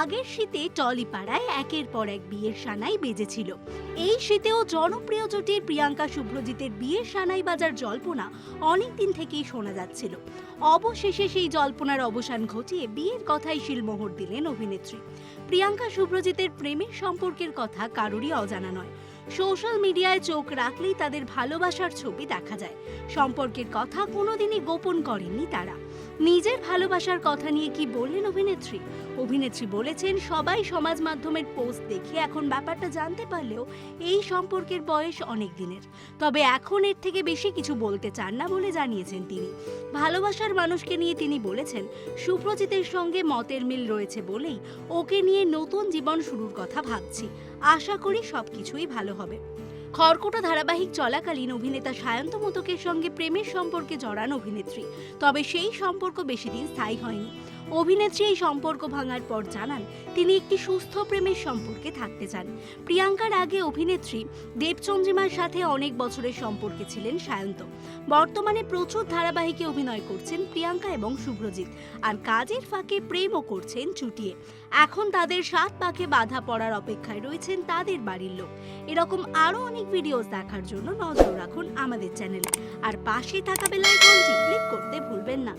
আগের শীতে টলিপাড়ায় একের পর এক বিয়ের সানাই বেজেছিল। এই শীতেও জনপ্রিয় জুটির প্রিয়াঙ্কা শুভ্রজিতের বিয়ের সানাই বাজার জল্পনা অনেক দিন থেকেই শোনা যাচ্ছিল। অবশেষে সেই জল্পনার অবসান ঘটিয়ে বিয়ের কথাই শিলমোহর দিলেন অভিনেত্রী। প্রিয়াঙ্কা শুভ্রজিতের প্রেমের সম্পর্কের কথা কারোরই অজানা নয়। সোশ্যাল মিডিয়ায় চোখ রাখলেই তাদের ভালোবাসার ছবি দেখা যায়। সম্পর্কের কথা কোনোদিনই গোপন করেননি তারা। নিজের ভালোবাসার কথা নিয়ে কি বললেন অভিনেত্রী? অভিনেত্রী বলেছেন, সবাই সমাজ মাধ্যমের পোস্ট দেখে এখন ব্যাপারটা জানতে পারলেও এই সম্পর্কের বয়স অনেক দিনের। তবে এখন এর থেকে বেশি কিছু বলতে চান না বলে জানিয়েছেন তিনি। ভালোবাসার মানুষকে নিয়ে তিনি বলেছেন, সুপ্রজিতের সঙ্গে মতের মিল রয়েছে বলেই ওকে নিয়ে নতুন জীবন শুরুর কথা ভাবছি। আশা করি সবকিছুই ভালো হবে। খড়কুটো ধারাবাহিক চলাকালীন অভিনেতা সায়ন্ত মতকের সঙ্গে প্রেমের সম্পর্কে জড়ান অভিনেত্রী। তবে সেই সম্পর্ক বেশি দিন স্থায়ী হয়নি। অভিনেত্রী এই সম্পর্ক ভাঙার পর জানান, তিনি একটি সুস্থ প্রেমের সম্পর্কে থাকতে চান। প্রিয়াঙ্কার আগে অভিনেত্রী, দেবচন্দ্রিমার সাথে অনেক বছরের সম্পর্কে ছিলেন সায়ন্ত। বর্তমানে প্রচুর ধারাবাহিকে অভিনয় করছেন প্রিয়াঙ্কা এবং শুভ্রজিৎ, আর কাজের ফাঁকে প্রেমও করছেন চুটিয়ে। এখন তাদের সাত পাকে বাধা পড়ার অপেক্ষায় রয়েছেন তাদের বাড়ির লোক। এরকম আরও অনেক ভিডিওস দেখার জন্য নজর রাখুন আমাদের চ্যানেলে। আর পাশে থাকা বেল আইকনটি ক্লিক করতে ভুলবেন না।